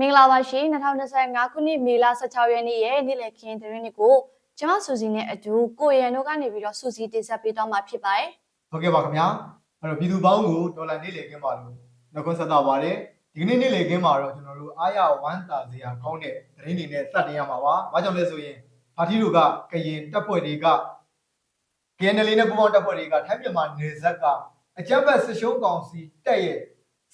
မင်္ဂလာပါရှင်2025ခုနှစ်မေလ16ရက်နေ့ရဲ့နေ့လည်ခင်းသတင်းတွေကိုကျွန်မစူစီနဲ့အတူကိုရန်တို့ကနေပြီးတော့စူစီတင်ဆက်ပေးတော့မှာဖြစ်ပါတယ်ဟုတ်ကဲ့ပါခင်ဗျာအဲ့တော့ပြည်သူပေါင်းကိုဒေါ်လာနေ့လေခင်းပါလို့နှုတ်ခွန်းဆက်တာပါတယ်ဒီကနေ့နေ့လေခင်းမှာတော့ကျွန်တော်တို့အားရဝမ်းသာစရာကောင်းတဲ့သတင်းတွေနဲ့စတင်ရမှာပါဘာကြောင့်လဲဆိုရင်ပါတီတို့ကကရင်တပ်ဖွဲ့တွေက KNL နဲ့ပူးပေါင်းတပ်ဖွဲ့တွေကထိုင်းမြန်မာနယ်စပ်ကအကြမ်းဖက်ဆစ်ရှုံးကောင်စီတက်ရဲ့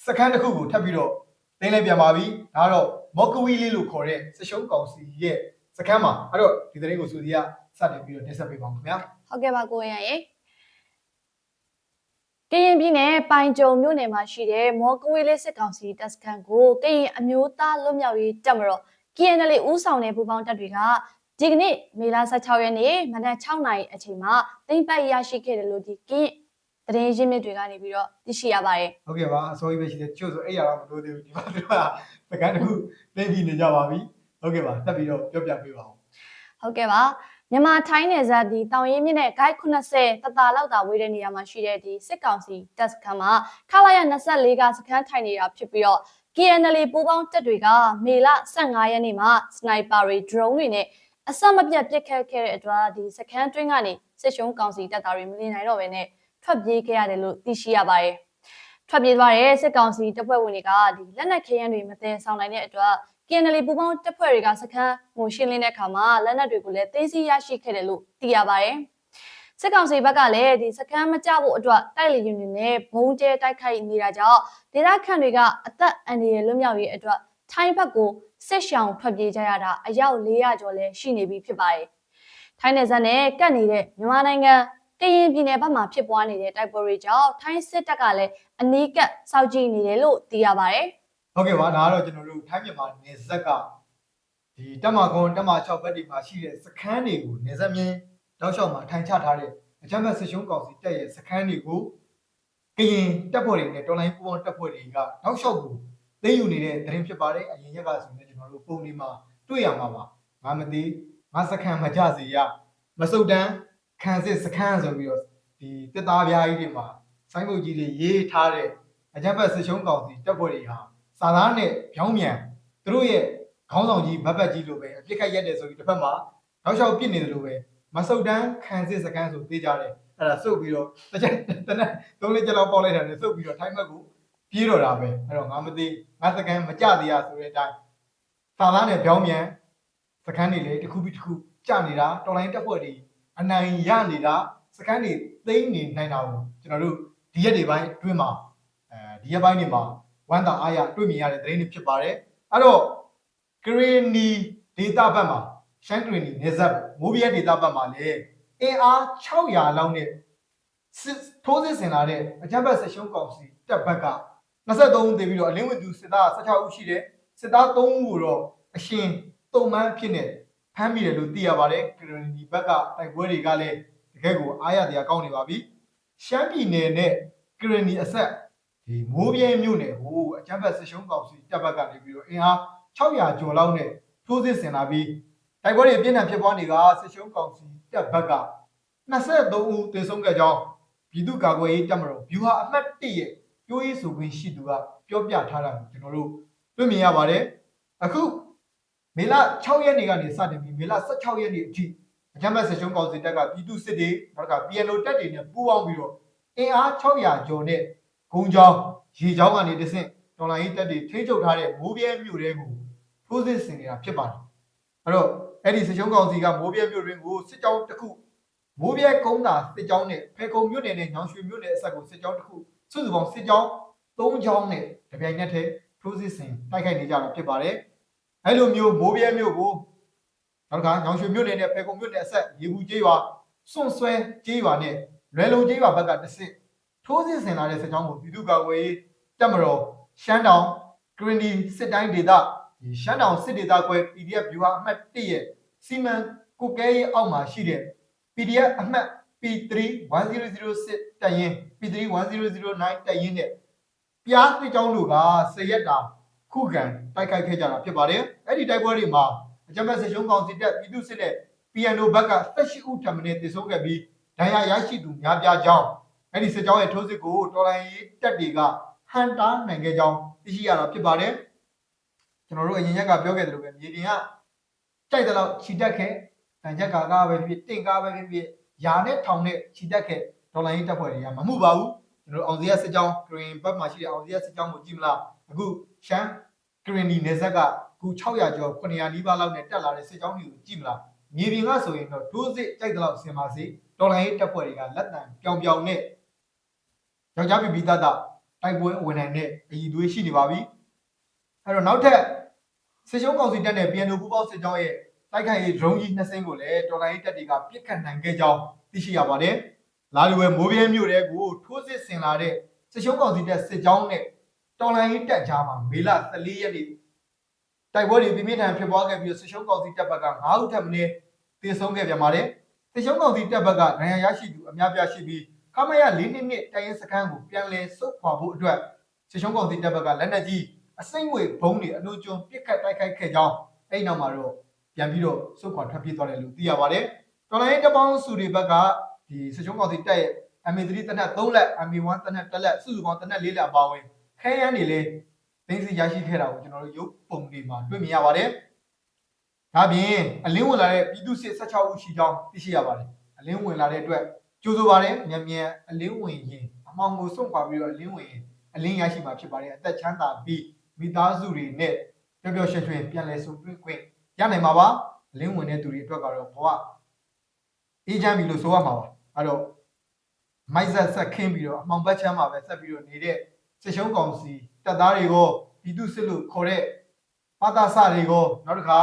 စခန်းတစ်ခုကိုထပ်ပြီးတော့ တင်းလိုက်ပြန်ပါပြီဒါကတော့မော်ကဝီလေးလို့ခေါ်တဲ့ဆစ်ရှုံးကောင်စီရဲ့စခန်းမှာအဲ့တော့ဒီသတင်းကိုစူစီကစတင်ပြီးတော့တင်ဆက်ပေးပါဦးခင်ဗျာဟုတ်ကဲ့ပါကိုရန်ရေကရင်ပြည်နယ်ပိုင်ကြုံမြို့နယ်မှာရှိတဲ့မော်ကဝေးလေးစစ်ကောင်စီတပ်စခန်းကိုကရင်အမျိုးသားလွတ်မြောက်ရေးတပ်မတော် KNL ဦးဆောင်တဲ့ပူးပေါင်းတပ်တွေကဒီကနေ့မေလ16ရက်နေ့မနက်6နာရီအချိန်မှာသိမ့်ပတ်ရရှိခဲ့တယ်လို့ဒီကရင် သတင်းရင်းမြစ်တွေကနေပြီးတော့သိရှိရပါတယ်ဟုတ်ကဲ့ပါအစိုးရပဲရှိတယ်ချို့ဆိုအဲ့ရတော့မလို့သေးဘူးဒီမှာတို့ကစကန်တစ်ခုသိပြီးနေကြပါပြီဟုတ်ကဲ့ပါတက်ပြီးတော့ပြောပြပေးပါဦးဟုတ်ကဲ့ပါမြန်မာထိုင်းနယ်စပ်ဒီတောင်ရင်းမြစ်နဲ့ဂိုက်80တတာလောက်တာဝေးတဲ့နေရာမှာရှိတဲ့ဒီစစ်ကောင်စီတပ်စခန်းမှာခလာရ24ကစခန်းထိုင်နေတာဖြစ်ပြီးတော့ KNL ပူးပေါင်းတပ်တွေကမေလ15ရက်နေ့မှာစနိုက်ပါတွေ drone တွေနဲ့အဆက်မပြတ်ပစ်ခတ်ခဲ့တဲ့အတွက်ဒီစခန်းတွင်းကနေစစ်ရှုံးကောင်စီတပ်သားတွေမလင်နိုင်တော့ဘဲနဲ့ ထွက်ပြေးခဲ့ရတယ်လို့သိရှိရပါတယ်ထွက်ပြေးသွားတဲ့စစ်ကောင်စီတပ်ဖွဲ့ဝင်တွေကဒီလက်နက်ခဲယမ်းတွေမတင်ဆောင်နိုင်တဲ့အတွက် KNL ပူပေါင်းတပ်ဖွဲ့တွေကစခန်းကိုရှင်းလင်းတဲ့အခါမှာလက်နက်တွေကိုလည်းသိသိရရှိခဲ့တယ်လို့သိရပါတယ်။စစ်ကောင်စီဘက်ကလည်းဒီစခန်းမကြဖို့အတွက်တိုက်လေယာဉ်တွေနဲ့ဘုံကျဲတိုက်ခိုက်နေတာကြောင့်ဒေသခံတွေကအသက်အန္တရာယ်လွတ်မြောက်ရေးအတွက်ထိုင်းဘက်ကိုစစ်ရှောင်ထွက်ပြေးကြရတာအယောက်400ကျော်လည်းရှိနေပြီဖြစ်ပါတယ်။ထိုင်းနယ်စပ်နဲ့ကပ်နေတဲ့မြန်မာနိုင်ငံ ကရင်ပြည်နယ်ဘက်မှာဖြစ်ပွားနေတဲ့တိုက်ပွဲတွေကြောင့်ထိုင်းစစ်တပ်ကလည်းအနီးကပ်စောင့်ကြည့်နေတယ်လို့သိရပါတယ်။ဟုတ်ကဲ့ပါဒါကတော့ကျွန်တော်တို့ထိုင်းမြန်မာနယ်စပ်ကဒီတက်မကွန်တက်မ6ဘက်တွေမှာရှိတဲ့စခန်းတွေကိုနယ်စပ်မြင်းတောက်လျှောက်မှာထိုင်ချထားတဲ့အကြမ်းဖက်ဆစ်ရှုံးကောင်စီတက်ရဲ့စခန်းတွေကိုကရင်တပ်ဖွဲ့တွေနဲ့တော်လိုင်းပူးပေါင်းတပ်ဖွဲ့တွေကတောက်လျှောက်ကိုသိမ်းယူနေတဲ့သတင်းဖြစ်ပါတယ်အရင်ရက်ကဆိုရင်ကျွန်တော်တို့ပုံဒီမှာတွေ့ရမှာပါငါမသိငါစခန်းမကြစေရမစုတ်တန်း ခံစစ်စခန်းဆိုပြီးတော့ဒီတက်သားပြားကြီးတွေမှာစိုင်းဘုတ်ကြီးတွေရေးထားတဲ့အကြမ်းဖက်ဆစ်ရှုံးကောင်စီတပ်ဖွဲ့တွေဟာစာသားနဲ့ပြောင်းမြန်သူတို့ရဲ့ခေါင်းဆောင်ကြီးဘတ်ဘတ်ကြီးလိုပဲအပြစ်ခတ်ရက်တယ်ဆိုပြီးတစ်ဖက်မှာတောက်လျှောက်ပြစ်နေတယ်လို့ပဲမဆုတ်တန်းခံစစ်စကန်းဆိုသေးကြတယ်အဲ့ဒါစုပ်ပြီးတော့တစ်ချက်တစ်နက်သုံးလေးချက်လောက်ပေါက်လိုက်တာနဲ့စုပ်ပြီးတော့ထိုင်းဘက်ကိုပြေးတော့တာပဲအဲ့တော့ငါမသိငါစကန်းမကြသေးရဆိုတဲ့အတိုင်းစာသားနဲ့ပြောင်းမြန်စကန်းတွေလေတစ်ခုပြီးတစ်ခုကြနေတာတော်လိုင်းတက်ဖွဲ့တွေ အနိုင်ရနေတာစကန်းတွေသိမ့်နေနိုင်တာကိုကျွန်တော်တို့ဒီရက်တွေပိုင်းအတွင်းမှာအဲဒီရက်ပိုင်းတွေမှာဝမ်းသာအားရတွေ့မြင်ရတဲ့သတင်းတွေဖြစ်ပါတယ်အဲ့တော့ဂရီနီဒေတာဘက်မှာရှမ်းဂရီနီနေဇက်မိုးပြဲဒေတာဘက်မှာလည်းအင်အား600လောက်နဲ့စစ်ထိုးစစ်ဆင်လာတဲ့အကြမ်းဖက်ဆက်ရှုံးကောင်စီတပ်ဘက်က23ဦးတည်ပြီးတော့အလင်းဝင်သူစစ်သား16ဦးရှိတယ်စစ်သား3ဦးကိုတော့အရှင်တုံမှန်းဖြစ်နေ ဖမ်းမိတယ်လို့သိရပါတယ်ဂရီနီဘက်ကတိုက်ပွဲတွေကလည်းတကယ်ကိုအားရတရားကောင်းနေပါပြီရှမ်းပြည်နယ်နဲ့ဂရီနီအဆက်ဒီမိုးပြဲမြို့နယ်ဟိုအချမ်းဘတ်ဆရှုံးကောင်စီတပ်ဘက်ကနေပြီးတော့အင်အား600ကျော်လောက်နဲ့ထိုးစစ်ဆင်လာပြီးတိုက်ပွဲတွေပြင်းထန်ဖြစ်ပွားနေတာဆရှုံးကောင်စီတပ်ဘက်က23ဦးသေဆုံးခဲ့ကြောင်းပြည်သူ့ကာကွယ်ရေးတပ်မတော်ဗျူဟာအမှတ်1ရဲ့ပြောရေးဆိုခွင့်ရှိသူကပြောပြထားတာကိုကျွန်တော်တို့တွေ့မြင်ရပါတယ်အခု မေလ6ရက်နေ့ကနေစတင်ပြီးမေလ16ရက်နေ့အထိအချမ်းဘတ်ဆရှုံးကောင်စီတပ်ကပြည်သူစစ်တွေနောက်က PNO တပ်တွေနဲ့ပူးပေါင်းပြီးတော့အင်အား600ကျော်နဲ့ဂုံချောင်းရေချောင်းကနေတဆင့်တော်လိုင်းရေးတက်တွေထိန်းချုပ်ထားတဲ့မိုးပြဲမြို့တွေကိုထိုးစစ်ဆင်နေတာဖြစ်ပါတယ်အဲ့တော့အဲ့ဒီစစ်ချုံးကောင်စီကမိုးပြဲမြို့တွင်ကိုစစ်ကြောင်းတစ်ခုမိုးပြဲကုန်းသာစစ်ကြောင်းနဲ့ဖေကုံမြို့နယ်နဲ့ညောင်ရွှေမြို့နယ်အဆက်ကိုစစ်ကြောင်းတစ်ခုစုစုပေါင်းစစ်ကြောင်း၃ကြောင်းနဲ့တပြိုင်နက်တည်းထိုးစစ်ဆင်တိုက်ခိုက်နေကြတာဖြစ်ပါတယ် အဲ့လိုမျိုးမိုးပြဲမြို့ကိုနောက်တစ်ခါညောင်ရွှေမြို့နယ်နဲ့ဖေကုံမြို့နယ်အဆက်ရေဘူးကျေးရွာစွန့်ဆွဲကျေးရွာနဲ့လွယ်လုံကျေးရွာဘက်ကတစ်ဆင့်ထိုးစစ်ဆင်လာတဲ့စစ်ကြောင်းကိုပြည်သူ့ကာကွယ်ရေးတပ်မတော်ရှမ်းတောင်ဂရင်းဒီစစ်တိုင်းဒေသဒီရှမ်းတောင်စစ်ဒေသကွဲ PDF ဗျူဟာအမှတ်1ရဲ့စီမံကုတ်ကဲရေးအောက်မှာရှိတဲ့ PDF အမှတ် P3 1006 တပ်ရင်း P3 1009 တပ်ရင်းနဲ့ပြားစစ်ကြောင်းတို့ကစရက်တာ ခုခံတိုက်ခိုက်ခဲ့ကြတာဖြစ်ပါတယ်အဲ့ဒီတိုက်ပွဲတွေမှာအကြမ်းဖက်စစ်ရှုံးကောင်စီတပ်ပြည်သူစစ်တဲ့ PNO ဘက်က18ဦးထပ်မံတည်ဆုံးခဲ့ပြီးဒဏ်ရာရရှိသူများပြားကြောင်းအဲ့ဒီစစ်ကြောင်းရဲ့ထိုးစစ်ကိုတော်လိုင်းရေးတပ်တွေကဟန်တာနိုင်ခဲ့ကြောင်းသိရှိရတာဖြစ်ပါတယ်ကျွန်တော်တို့အရင်ရက်ကပြောခဲ့သလိုပဲမြေပြင်ကကြိုက်တဲ့လောက်ခြိတက်ခဲ့တန်ချက်ကာကားပဲဖြစ်တင့်ကားပဲဖြစ်ဖြစ်ယာနဲ့ထောင်နဲ့ခြိတက်ခဲ့ဒေါ်လာရင်းတက်ဖွဲ့တွေကမမှုပါဘူး ကျွန်တော်တို့အောင်စရစစ်ကြောင်းဂရင်ဘတ်မှာရှိတဲ့အောင်စရစစ်ကြောင်းကိုကြည့်မလားအခုရှမ်းဂရင်ဒီနေဆက်ကအခု600ကျော်900နီးပါးလောက်နဲ့တက်လာတဲ့စစ်ကြောင်းတွေကိုကြည့်မလားမြေပြင်ကဆိုရင်တော့ဒိုးစစ်ကြိုက်တဲ့လောက်ဆင်ပါစေဒေါ်လာရင်းတက်ဖွဲ့တွေကလက်တံပြောင်ပြောင်နဲ့ယောက်ျားပြပြသားသားတိုက်ပွဲဝင်နိုင်တဲ့အည်သွေးရှိနေပါပြီအဲ့တော့နောက်ထပ်စစ်ရှုံးကောင်စီတက်တဲ့ PNO ပူးပေါင်းစစ်ကြောင်းရဲ့တိုက်ခိုက်ရေး drone ကြီးနှစ်စင်းကိုလည်းတော်လိုင်းရေးတပ်တွေကပြစ်ခတ်နိုင်ခဲ့ကြောင်းသိရှိရပါတယ်။ လာလူဝဲမိုးပြဲမြို့တဲကိုထိုးစစ်ဆင်လာတဲ့စစ်ရှုံးကောင်စီတက်စစ်ကြောင်းနဲ့တော်လိုင်းရေးတပ်ကြားမှာမေလ14ရက်နေ့တိုက်ပွဲတွေပြင်းပြင်းထန်ဖြစ်ပွားခဲ့ပြီးစစ်ရှုံးကောင်စီတပ်ဘက်က9ဦးထပ်မင်းတေဆုံးခဲ့ပြန်ပါတယ်။စစ်ရှုံးကောင်စီတပ်ဘက်ကဒဏ်ရာရရှိသူအများပြားရှိပြီးခမရ၄နှစ်နှစ်တိုင်ရင်စခန်းကိုပြန်လည်ဆုတ်ခွာဖို့အတွက်စစ်ရှုံးကောင်စီတပ်ဘက်ကလက်နက်ကြီးအစိမ့်ငွေဘုံတွေအလို့ကျွန်းပြစ်ခတ်တိုက်ခိုက်ခဲ့ကြောင်းအဲ့ဒီနောက်မှာတော့ပြန်ပြီးတော့စုခွာထွက်ပြေးသွားတယ်လို့သိရပါတယ်။တော်လိုင်းတပေါင်းစုတွေဘက်က ဒီစချုံးကောင်စီတက်ရဲ့ MA3 တနက်3လက် MA1 တနက်1လက်စုစုပေါင်းတနက်4လက်အပါဝင်ခဲရန်တွေလည်းသိသိရရှိခဲ့တာကိုကျွန်တော်တို့ရုပ်ပုံတွေမှာတွေ့မြင်ရပါတယ်။ဒါပြင်အလင်းဝင်လာတဲ့ပြည်သူစစ်16ဦးရှိကြောင်းသိရှိရပါတယ်။အလင်းဝင်လာတဲ့အတွက်ကြိုးဆိုပါတယ်မြန်မြန်အလင်းဝင်ရင်အမောင်ကိုစွန့်ခွာပြီးတော့အလင်းဝင်ရင်အလင်းရရှိမှာဖြစ်ပါတယ်အသက်ချမ်းသာပြီးမိသားစုတွေနဲ့ပျော်ပျော်ရွှင်ရွှင်ပြန်လည်ဆုံတွေ့ခွင့်ရနိုင်မှာပါလင်းဝင်တဲ့သူတွေအတွက်ကတော့ဘဝအေးချမ်းပြီလို့ဆိုရမှာပါ အဲ့တော့မိုက်ဆက်ဆက်ခင်းပြီးတော့အမှောင်ဘက်ချမ်းမှာပဲဆက်ပြီးတော့နေတဲ့စစ်ရှုံးကောင်စီတပ်သားတွေကိုပြည်သူစစ်လို့ခေါ်တဲ့ပါတာစတွေကိုနောက်တစ်ခါ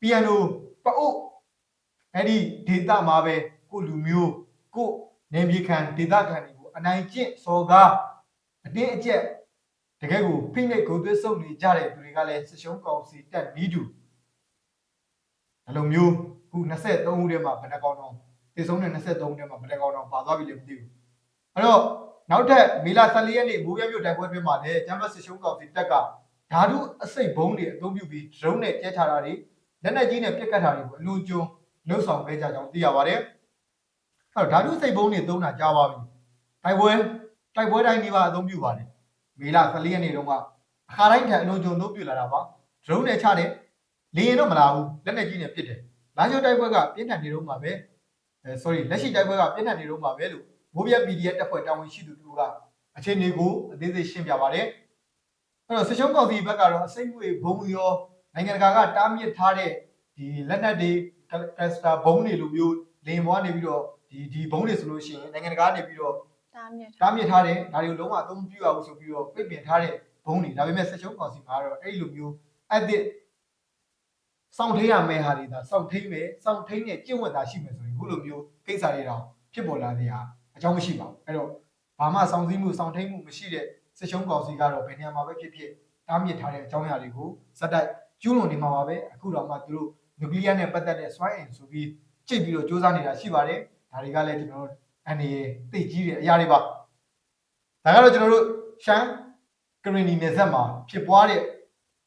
piano ပအုပ်အဲ့ဒီဒေတာမှာပဲကိုလူမျိုးကိုနေမြေခံဒေတာခံတွေကိုအနိုင်ကျင့်စော်ကားအတင်းအကျပ်တကယ်ကိုဖိနှိပ်ကိုသွေးဆုပ်နေကြတဲ့သူတွေကလည်းစစ်ရှုံးကောင်စီတက်နီးတူအလိုမျိုးခု23ဦးထဲမှာဘယ်နှကောင်တော့ တည်ဆုံးတဲ့23ဦးထဲမှာဘယ်နှကောင်တော့ပါသွားပြီလည်းမသိဘူးအဲ့တော့နောက်ထပ်မေလ14ရက်နေ့မိုးပြမြို့တိုက်ပွဲတွင်မှာလည်းကျမ်းပတ်စစ်ရှုံးကောင်စီတက်ကဓာတုအစိတ်ဘုံတွေအသုံးပြုပြီး drone နဲ့ကျဲချတာတွေလက်နက်ကြီးနဲ့ပစ်ကတ်တာတွေကိုအလွန်ကျွံလှုပ်ဆောင်ခဲ့ကြကြောင်းသိရပါတယ်အဲ့တော့ဓာတုစိတ်ဘုံတွေသုံးတာကြားပါပြီတိုက်ပွဲတိုက်ပွဲတိုင်းဒီပါအသုံးပြုပါတယ်မေလ14ရက်နေ့တုန်းကအခါတိုင်းထံအလုံးကျုံသုံးပြလာတာပါဒရုန်းနဲ့ချတယ်လေရင်တော့မလာဘူးလက်နဲ့ကြီးနဲ့ပစ်တယ်လာချိုတိုက်ပွဲကပြင်းထန်နေတော့မှာပဲအဲ sorry လက်ရှိတိုက်ပွဲကပြင်းထန်နေတော့မှာပဲလို့မိုးပြ PDF တပ်ဖွဲ့တာဝန်ရှိသူတို့ကအချိန်တွေကိုအသေးစိတ်ရှင်းပြပါတယ်အဲ့တော့စစ်ရှုံးကောင်စီဘက်ကတော့အစိမ့်ငွေဘုံရောနိုင်ငံတကာကတားမြစ်ထားတဲ့ဒီလက်နက်တွေကက်စတာဘုံတွေလိုမျိုးလင်ဘွားနေပြီးတော့ဒီဒီဘုံတွေဆိုလို့ရှိရင်နိုင်ငံတကာကနေပြီးတော့တားမြစ်တားမြစ်ထားတယ်ဒါတွေကိုလုံးဝအသုံးမပြုရဘူးဆိုပြီးတော့ပြစ်ပင်ထားတဲ့ဘုံတွေဒါပေမဲ့ဆက်ချုံကောင်စီမှာတော့အဲ့ဒီလိုမျိုးအဒစ် စောင့်ထိန်ရမယ့်ဟာတွေဒါစောင့်ထိန်မယ်စောင့်ထိန်နဲ့ကျင့်ဝတ်တာရှိမယ်ဆိုရင်ခုလိုမျိုးကိစ္စတွေတော့ဖြစ်ပေါ်လာတဲ့အအကြောင်းမရှိပါဘူးအဲ့တော့ဘာမှစောင့်စည်းမှုစောင့်ထိန်မှုမရှိတဲ့ဆက်ချုံကောင်စီကတော့ဘယ်နေရာမှာပဲဖြစ်ဖြစ်တားမြစ်ထားတဲ့အကြောင်းအရာတွေကိုဇက်တိုက်ကျူးလွန်နေမှာပါပဲအခုတော့မှသူတို့နျူကလ িয়ার နဲ့ပတ်သက်တဲ့စွမ်းအင်ဆိုပြီးကြိတ်ပြီးတော့စူးစမ်းနေတာရှိပါတယ်ဒါတွေကလည်းကျွန်တော်တို့အနေနဲ့သိကြီးတဲ့အရာတွေပါဒါကတော့ကျွန်တော်တို့ရှမ်းကရင်နီနယ်စပ်မှာဖြစ်ပွားတဲ့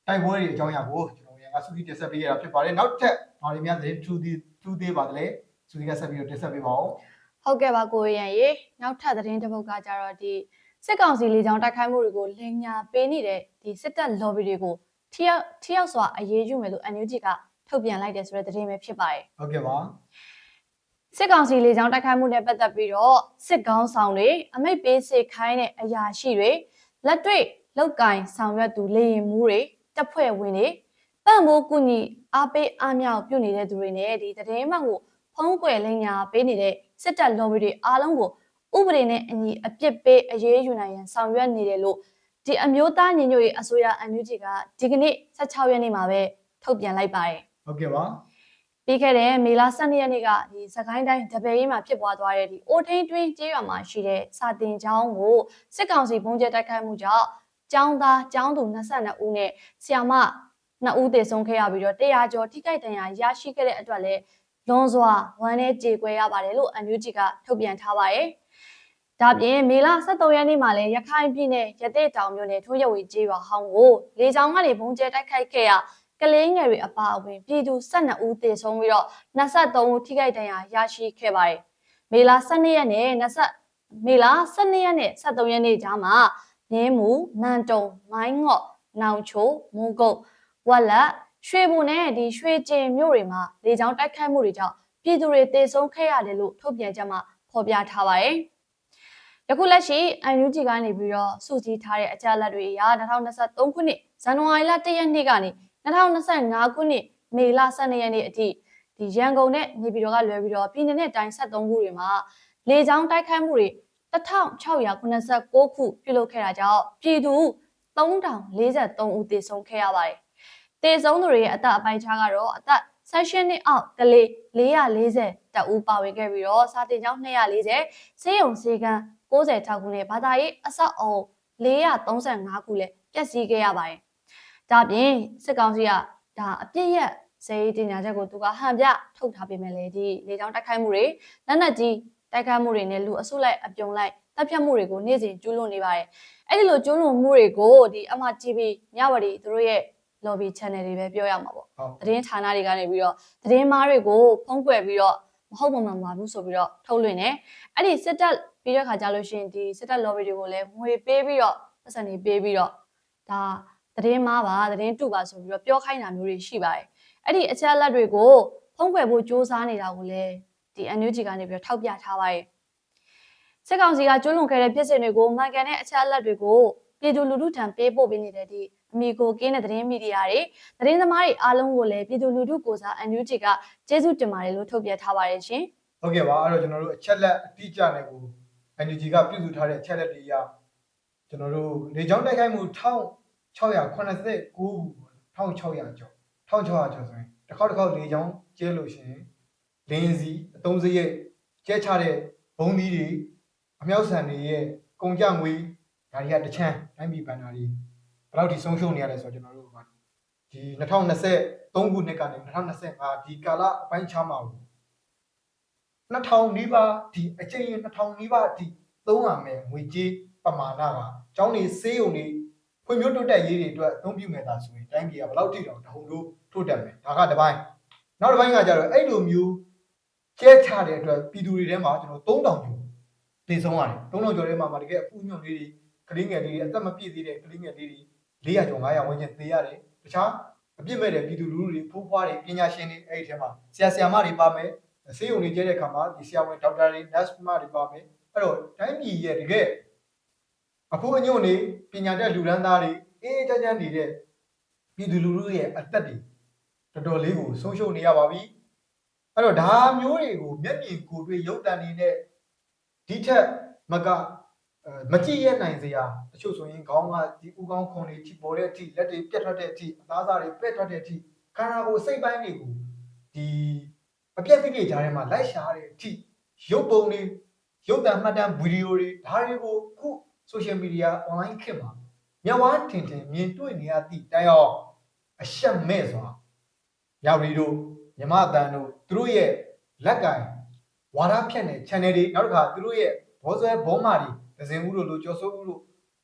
တိုက်ပွဲတွေအကြောင်းအရာကိုကျွန်တော် ရန်ကစုစည်းတင်ဆက်ပေးရတာဖြစ်ပါတယ်နောက်ထပ်ဘာတွေများသတင်းထူးသေးထူးသေးပါသလဲစုစည်းကဆက်ပြီးတော့တင်ဆက်ပေးပါဦးဟုတ်ကဲ့ပါကိုရန်ရေနောက်ထပ်သတင်းတစ်ပုဒ်ကကြတော့ဒီစစ်ကောင်စီလေကြောင်းတိုက်ခိုက်မှုတွေကိုလင်ညာပေးနေတဲ့ဒီစစ်တပ် lobby တွေကိုထိရောက်ထိရောက်စွာအရေးယူမယ်လို့ NUG ကထုတ်ပြန်လိုက်တယ်ဆိုတဲ့သတင်းပဲဖြစ်ပါတယ်ဟုတ်ကဲ့ပါစစ်ကောင်စီလေကြောင်းတိုက်ခိုက်မှုနဲ့ပတ်သက်ပြီးတော့စစ်ကောင်းဆောင်တွေအမိတ်ပေးစစ်ခိုင်းတဲ့အရာရှိတွေလက်တွေ့လောက်ကင်ဆောင်ရွက်သူလေရင်မှုတွေတပ်ဖွဲ့ဝင်တွေ ပံ့ပိုးကူညီအားပေးအားမြောက်ပြုနေတဲ့သူတွေနဲ့ဒီသတင်းမှန်ကိုဖုံးကွယ်လင်းညာပေးနေတဲ့စစ်တပ် lobby တွေအားလုံးကိုဥပဒေနဲ့အညီအပြစ်ပေးအရေးယူနိုင်ရန်ဆောင်ရွက်နေတယ်လို့ဒီအမျိုးသားညီညွတ်ရေးအစိုးရ NUG ကဒီကနေ့16ရက်နေ့မှာပဲထုတ်ပြန်လိုက်ပါတယ်ဟုတ်ကဲ့ပါပြီးခဲ့တဲ့မေလ12ရက်နေ့ကဒီစကိုင်းတိုင်းတပယ်ကြီးမှာဖြစ်ပွားသွားတဲ့ဒီအိုထိန်တွင်းကျေးရွာမှာရှိတဲ့စာတင်ကျောင်းကိုစစ်ကောင်စီဘုံကျဲတိုက်ခိုက်မှုကြောင့်ကျောင်းသားကျောင်းသူ22ဦးနဲ့ဆရာမ 2ဦးသေဆုံးခဲ့ရပြီးတော့100ကျော်ထိခိုက်ဒဏ်ရာရရှိခဲ့တဲ့အတွက်လည်းလွန်စွာဝမ်းနဲ့ကြေကွဲရပါတယ်လို့ NUG ကထုတ်ပြန်ထားပါတယ်။ဒါပြင်မေလ23ရက်နေ့မှာလည်းရခိုင်ပြည်နယ်ရတဲ့တောင်မြို့နယ်ထွန်းရဝေကျေးရွာဟောင်းကိုလေကြောင်းကနေဘုံကျဲတိုက်ခိုက်ခဲ့ရကလေးငယ်တွေအပါအဝင်ပြည်သူ12ဦးသေဆုံးပြီးတော့23ဦးထိခိုက်ဒဏ်ရာရရှိခဲ့ပါတယ်။မေလ12ရက်နဲ့20မေလ12ရက်နဲ့23ရက်နေ့ကြားမှာမြင်းမူ၊မန်တုံ၊မိုင်းငေါ့၊နောင်ချို၊မုံကုတ် ဝက်လက်ရွှေဘုံနဲ့ဒီရွှေကျင်မြို့တွေမှာလေကြောင်းတိုက်ခိုက်မှုတွေကြောင့်ပြည်သူတွေတေဆုံးခဲ့ရတယ်လို့ထုတ်ပြန်ချက်မှာဖော်ပြထားပါတယ်။ယခုလက်ရှိ NUG ကနေပြီးတော့စုစည်းထားတဲ့အကြမ်းလက်တွေအရ2023ခုနှစ်ဇန်နဝါရီလ1ရက်နေ့ကနေ2025ခုနှစ်မေလ12ရက်နေ့အထိဒီရန်ကုန်နဲ့နေပြည်တော်ကလွဲပြီးတော့ပြည်내နဲ့တိုင်း73ခုတွေမှာလေကြောင်းတိုက်ခိုက်မှုတွေ1689ခုပြုလုပ်ခဲ့တာကြောင့်ပြည်သူ3043ဦးသေဆုံးခဲ့ရပါတယ်။ သေဆုံးသူတွေရဲ့အသက်အပိုင်းခြားကတော့အသက်16နှစ်အောက်ကလေး440တဦးပါဝင်ခဲ့ပြီးတော့စာတင်ကျောင်း240ဆေးရုံဆေးကန်း96ခုနဲ့ဘာသာရေးအဆောက်အုံ435ခုလည်းပျက်စီးခဲ့ရပါတယ်။ဒါပြင်စစ်ကောင်စီကဒါအပြစ်ရက်စေးတင်ညာချက်ကိုသူကဟန်ပြထုတ်ထားပေးမယ်လေဒီလေကြောင်းတိုက်ခိုက်မှုတွေလက်နက်ကြီးတိုက်ခိုက်မှုတွေနဲ့လူအစုလိုက်အပြုံလိုက်တပ်ဖြတ်မှုတွေကိုနေ့စဉ်ကျူးလွန်နေပါတယ်။အဲ့ဒီလိုကျူးလွန်မှုတွေကိုဒီ MRTV မြဝတီသူတို့ရဲ့ lobby channel တွေပဲပြောရမှာပေါ့ဟုတ်သတင်းဌာနတွေကနေပြီးတော့သတင်းမားတွေကိုဖုံးကွယ်ပြီးတော့မဟုတ်မှန်မှန်ဘူးဆိုပြီးတော့ထုတ်လွှင့်တယ်။အဲ့ဒီစစ်တပ်ပြီးတဲ့ခါကျလို့ရှိရင်ဒီစစ်တပ် lobby တွေကိုလည်းငွေပေးပြီးတော့ပတ်စံတွေပေးပြီးတော့ဒါသတင်းမားပါသတင်းတူပါဆိုပြီးတော့ပြောခိုင်းတာမျိုးတွေရှိပါတယ်။အဲ့ဒီအချက်အလက်တွေကိုဖုံးကွယ်ဖို့စ조사နေတာကိုလည်းဒီ NUG ကနေပြီးတော့ထောက်ပြထားပါတယ်။စစ်ကောင်စီကကျွလွန်ခဲ့တဲ့ဖြစ်စဉ်တွေကိုမှန်ကန်တဲ့အချက်အလက်တွေကိုပြည်သူလူထုထံပေးပို့ပေးနေတဲ့ဒီ အမီကိုကင်းတဲ့သတင်းမီဒီယာတွေသတင်းသမားတွေအားလုံးကိုလည်းပြည်သူလူထုကိုစား NUG ကကျေးဇူးတင်ပါတယ်လို့ထုတ်ပြန်ထားပါတယ်ရှင်။ဟုတ်ကဲ့ပါအဲ့တော့ကျွန်တော်တို့အချက်လက်အတိအကျနဲ့ကို NUG ကပြုစုထားတဲ့အချက်လက်တွေအရကျွန်တော်တို့လေကြောင်းတိုက်ခိုက်မှု1689ခု1600ကျော်1600ကျော်ဆိုရင်တစ်ခေါက်တစ်ခေါက်လေကြောင်းကျဲလို့ရှိရင်လင်းစီအသုံးစရိတ်ကျဲချတဲ့ဘုံသီးတွေအမြောက်ဆန်တွေရဲ့ကုန်ကြငွေဒါတွေကတချမ်းတိုင်းပြည်ဘဏ္ဍာတွေ ဘယ်လောက်ထိဆုံးရှုံးနေရလဲဆိုတော့ကျွန်တော်တို့ကဒီ2023ခုနှစ်ကနေ2025ဒီကာလအပိုင်းခြားမှာကို2000နီးပါးဒီအကျဉ်းရင်2000နီးပါးဒီသုံးရမယ်ငွေကြေးပမာဏကကျောင်းနေစေးုံနေဖွံ့ဖြိုးတိုးတက်ရေးတွေအတွက်အသုံးပြုမယ်သာဆိုရင်တိုင်းပြည်ကဘယ်လောက်ထိတောင်တဟုန်တို့ထိုးတက်မယ်ဒါကတစ်ပိုင်းနောက်တစ်ပိုင်းကကြတော့အဲ့လိုမျိုးကျဲချတဲ့အတွက်ပြည်သူတွေထဲမှာကျွန်တော်3000ကျော်တည်ဆုံးရတယ်3000ကျော်ထဲမှာတကယ်အပူညွန့်လေးတွေကလေးငယ်လေးတွေအသက်မပြည့်သေးတဲ့ကလေးငယ်လေးတွေ 400ကျော်500ဝန်းကျင်သေရတယ်တခြားအပြစ်မဲ့တဲ့ပြည်သူလူထုတွေဖိုးဖွားတွေပညာရှင်တွေအဲ့ဒီထဲမှာဆရာဆရာမတွေပါမယ်ဆေးရုံတွေကျဲတဲ့အခါမှာဒီဆရာဝန်ဒေါက်တာတွေ nurse မတွေပါမယ်အဲ့တော့တိုင်းပြည်ရဲ့တကယ်အခုအညွန့်နေပညာတတ်လူဒန်းသားတွေအေးအေးချမ်းချမ်းနေတဲ့ပြည်သူလူထုရဲ့အသက်တွေတော်တော်လေးကိုဆုံးရှုံးနေရပါပြီအဲ့တော့ဒါမျိုးတွေကိုမျက်မြင်ကိုယ်တွေ့ရုပ်တံနေနဲ့ဒီထက်မကအဲ မကြည့်ရနိုင်စရာတချို့ဆိုရင်ခေါင်းကဒီဥကောင်းခွန်တွေထိပေါ်တဲ့အထိလက်တွေပြတ်ထွက်တဲ့အထိအသားစားတွေပြတ်ထွက်တဲ့အထိခန္ဓာကိုယ်စိတ်ပိုင်းတွေကိုဒီအပြက်ပြက်ကြားထဲမှာလိုက်ရှာတဲ့အထိရုပ်ပုံတွေရုပ်သံမှတ်တမ်းဗီဒီယိုတွေဒါတွေကိုခု social media online ခေတ်မှာမြဝထင်ထင်မြင်တွေ့နေရသည့်တိုင်အောင်အရှက်မဲ့စွာရောက်ရီတို့မြမအတန်တို့သူတို့ရဲ့လက်ကင်ဝါဒဖြန့်တဲ့ channel တွေနောက်တစ်ခါသူတို့ရဲ့ဘောဆွဲဘောမာတွေ ဒဇင်ဦးတို့လိုကျော်စိုးဦးတို့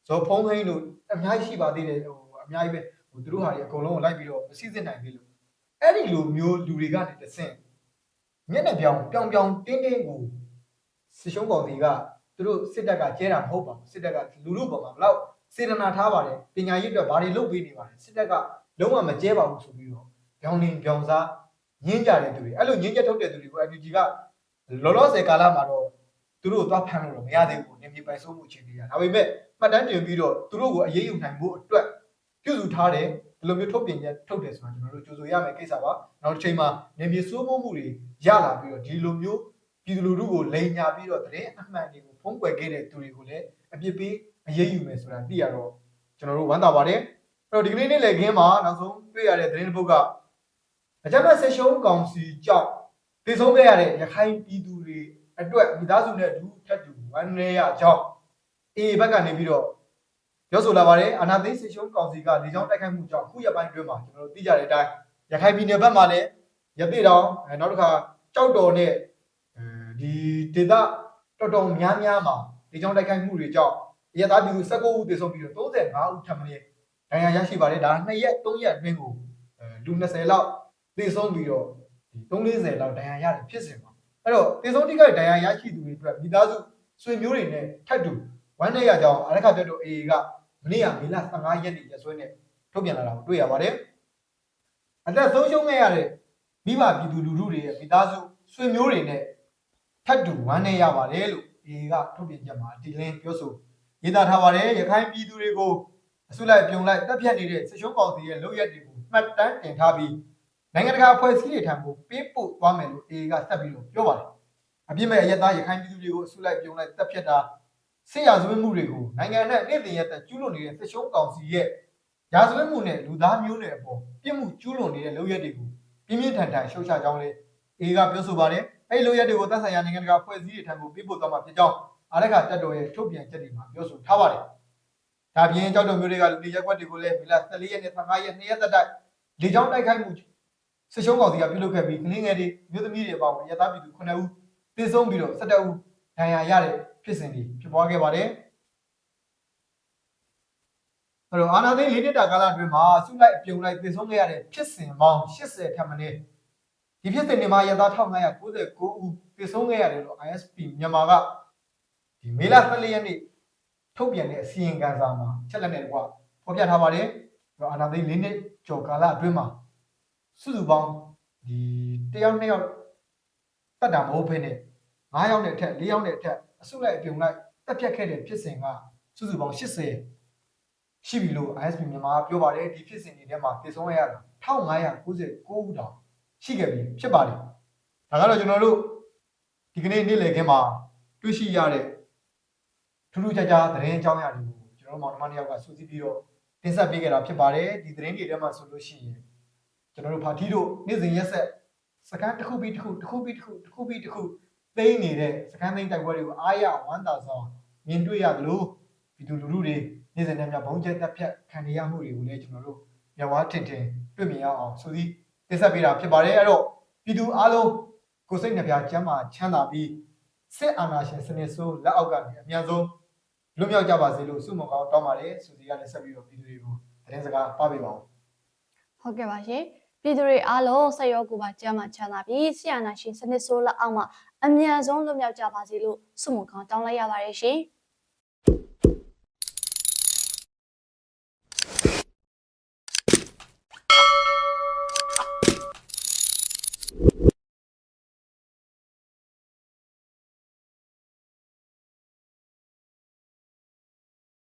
ဇော်ဖုံးဟိန်းတို့အများကြီးရှိပါသေးတယ်ဟိုအများကြီးပဲဟိုသူတို့ဟာတွေအကုန်လုံးကိုလိုက်ပြီးတော့မစိစစ်နိုင်သေးလို့အဲ့ဒီလိုမျိုးလူတွေကနေတဆင့်မျက်နှာပြောင်ပြောင်ပြောင်တင်းတင်းကိုစစ်ရှုံးကောင်စီကသူတို့စစ်တပ်ကကျဲတာမဟုတ်ပါဘူးစစ်တပ်ကလူလူပေါ်မှာဘလောက်စေတနာထားပါတယ်ပညာရေးအတွက်ဘာတွေလုပ်ပေးနေပါတယ်စစ်တပ်ကလုံးဝမကျဲပါဘူးဆိုပြီးတော့ပြောင်းနေပြောင်းစားညင်းကြတဲ့သူတွေအဲ့လိုညင်းချက်ထုတ်တဲ့သူတွေကို NUG ကလောလောဆယ်ကာလမှာတော့ သူတို့သွားဖမ်းလို့တော့မရသေးဘူးနေပြည်ပိုင်ဆိုးမှုအခြေအနေရဒါပေမဲ့မှတ်တမ်းတင်ပြီးတော့သူတို့ကိုအရေးယူနိုင်ဖို့အတွက်ပြုစုထားတယ်ဒီလိုမျိုးထုတ်ပြန်ချက်ထုတ်တယ်ဆိုတာကျွန်တော်တို့ကြိုဆိုရမယ်ကိစ္စပါနောက်တစ်ချိန်မှာနေပြည်စိုးမိုးမှုတွေရလာပြီးတော့ဒီလိုမျိုးပြည်သူလူထုကိုလိန်ညာပြီးတော့သတင်းအမှန်တွေကိုဖုံးကွယ်ခဲ့တဲ့သူတွေကိုလည်းအပြစ်ပေးအရေးယူမယ်ဆိုတာသိရတော့ကျွန်တော်တို့ဝမ်းသာပါတယ်အဲ့တော့ဒီကနေ့နေ့လည်ခင်းမှာနောက်ဆုံးတွေ့ရတဲ့သတင်းတစ်ပုဒ်ကအကြမ်းဖက်ဆက်ရှုံးကောင်စီကြောင့်တည်ဆုံးခဲ့ရတဲ့ရခိုင်ပြည်သူတွေ အတွက်မိသားစုနဲ့အတူထပ်တူဝမ်းနည်းရကြောင်းအေဘက်ကနေပြီးတော့ပြောဆိုလာပါတယ်အာနာသိန်းစေရှုံးကောင်စီကလေကြောင်းတိုက်ခိုက်မှုကြောင့်အခုရက်ပိုင်းတွင်းမှာကျွန်တော်တို့သိကြတဲ့အတိုင်းရခိုင်ပြည်နယ်ဘက်မှာလည်းရသေတောင်အဲနောက်တစ်ခါကြောက်တော်နဲ့အဲဒီဒေသတော်တော်များများမှာလေကြောင်းတိုက်ခိုက်မှုတွေကြောင့်ရသားပြည်သူ19ဦးသေဆုံးပြီးတော့35ဦးထပ်မံဒဏ်ရာရရှိပါတယ်ဒါ2ရက်3ရက်အတွင်းကိုအဲလူ20လောက်သေဆုံးပြီးတော့ဒီ340လောက်ဒဏ်ရာရတယ်ဖြစ်စဉ်ပါ အဲ့တော့သေဆုံးတိကျဒဏ်ရာရရှိသူတွေအတွက်မိသားစုဆွေမျိုးတွေနဲ့ထပ်တူဝမ်းနည်းရကြောင်းအရခတ်တော် AA ကမနေ့ကမေလ15ရက်နေ့ရက်စွဲနဲ့ထုတ်ပြန်လာတာကိုတွေ့ရပါတယ်အသက်ဆုံးရှုံးခဲ့ရတဲ့မိဘပြည်သူလူထုတွေရဲ့မိသားစုဆွေမျိုးတွေနဲ့ထပ်တူဝမ်းနည်းရပါတယ်လို့အေကထုတ်ပြန်ချက်မှာဒီလင်းပြောဆိုရေးသားထားပါတယ်ရခိုင်ပြည်သူတွေကိုအစုလိုက်ပြုံလိုက်တပ်ဖြတ်နေတဲ့စစ်ရှုံးကောင်စီရဲ့လုပ်ရက်တွေကိုမှတ်တမ်းတင်ထားပြီး နိုင်ငံတကာအဖွဲ့အစည်းတွေထံကိုပေးပို့သွားမယ်လို့အေကဆက်ပြီးတော့ပြောပါတယ်အပြစ်မဲ့အရက်သားရခိုင်ပြည်သူတွေကိုအစုလိုက်ပြုံလိုက်တပ်ဖြတ်တာဆေးရဇဝတ်မှုတွေကိုနိုင်ငံနဲ့နေ့တင်ရက်သက်ကျူးလွန်နေတဲ့စစ်ရှုံးကောင်စီရဲ့ရာဇဝတ်မှုနဲ့လူသားမျိုးနွယ်အပေါ်ပြစ်မှုကျူးလွန်နေတဲ့လုပ်ရက်တွေကိုပြင်းပြင်းထန်ထန်ရှုတ်ချကြောင်းလည်းအေကပြောဆိုပါတယ်။အဲဒီလုပ်ရက်တွေကိုသက်ဆိုင်ရာနိုင်ငံတကာဖွဲ့စည်းတွေထံကိုပြပို့သွားမှာဖြစ်ကြောင်းအာရခတက်တော်ရဲ့ထုတ်ပြန်ချက်တွေမှာပြောဆိုထားပါတယ်။ဒါပြင်ကြောက်တော်မျိုးတွေကလူတွေရက်ွက်တွေကိုလည်းမီလာ14ရက်နဲ့15ရက်2ရက်သက်တိုက်လေကြောင်းတိုက်ခိုက်မှု ဆစ်ရှုံးကောင်စီကပြုလုပ်ခဲ့ပြီးကလေးငယ်တွေမျိုးသမီးတွေအပေါင်းရသပြည်သူ9ဦးသေဆုံးပြီးတော့17ဦးဒဏ်ရာရတဲ့ဖြစ်စဉ်တွေဖြစ်ပွားခဲ့ပါတယ်။အဲ့တော့အာနာသိန်း၄နှစ်တာကာလအတွင်းမှာစုလိုက်အပြုံလိုက်ပြည်ဆုံးခဲ့ရတဲ့ဖြစ်စဉ်ပေါင်း80ထပ်မင်းဒီဖြစ်စဉ်တွေမှာရသား1599ဦးပြည်ဆုံးခဲ့ရတယ်လို့ ISP မြန်မာကဒီမေလ14ရက်နေ့ထုတ်ပြန်တဲ့အစီရင်ခံစာမှာချက်လက်နဲ့ကွာဖော်ပြထားပါတယ်။အဲ့တော့အာနာသိန်း၄နှစ်ကျော်ကာလအတွင်းမှာ စုစုပေါင်းဒီတယောက်နှစ်ယောက်တတ်တာမဟုတ်ဘဲနဲ့9ယောက်နဲ့အထက်4ယောက်နဲ့အထက်အစုလိုက်အပြုံလိုက်တက်ဖြတ်ခဲ့တဲ့ဖြစ်စဉ်ကစုစုပေါင်း80ရှိပြီလို့ ISP မြန်မာကပြောပါတယ်ဒီဖြစ်စဉ်တွေထဲမှာတည်ဆုံးရတာ1599ဦးတောင်ရှိခဲ့ပြီဖြစ်ပါတယ်ဒါကတော့ကျွန်တော်တို့ဒီကနေ့နေ့လည်ခင်းမှာတွေ့ရှိရတဲ့ထူးထူးခြားခြားသတင်းအကြောင်းအရာတွေကိုကျွန်တော်တို့မောင်နှမတစ်ယောက်ကစူးစီးပြီးတော့တင်ဆက်ပေးခဲ့တာဖြစ်ပါတယ်ဒီသတင်းတွေထဲမှာဆိုလို့ရှိရင် ကျွန်တော်တို့ဖာတီတို့နေ့စဉ်ရက်ဆက်စကန်တစ်ခုပြီးတစ်ခုတစ်ခုပြီးတစ်ခုတစ်ခုပြီးတစ်ခုသိမ်းနေတဲ့စကန်သိမ်းတိုက်ပွဲတွေကိုအားရဝမ်းသာစွာမြင်တွေ့ရတယ်လို့ပြည်သူလူထုတွေနေ့စဉ်နဲ့မြဘုံကျက်တက်ဖြတ်ခံရမှုတွေကိုလည်းကျွန်တော်တို့မျက်ဝါးထင်ထင်တွေ့မြင်ရအောင်ဆိုပြီးတင်ဆက်ပေးတာဖြစ်ပါတယ်အဲ့တော့ပြည်သူအားလုံးကိုယ်စိတ်နှပြချမ်းသာချမ်းသာပြီးစစ်အာဏာရှင်စနစ်ဆိုးလက်အောက်ကနေအများဆုံးလွတ်မြောက်ကြပါစေလို့ဆုမွန်ကောင်းတောင်းပါတယ်ဆိုစီကလည်းဆက်ပြီးတော့ပြည်သူတွေကိုသတင်းစကားပါပေးပါဦးဟုတ်ကဲ့ပါရှင် ပြည်သူတွေအားလုံးဆက်ရောကိုပါကြမ်းမှချမ်းသာပြီးဆီယနာရှင်စနစ်ဆိုးလက်အောက်မှာအမြန်ဆုံးလွတ်မြောက်ကြပါစေလို့ဆုမွန်ကောင်းတောင်းလိုက်ရပါတယ်ရှင်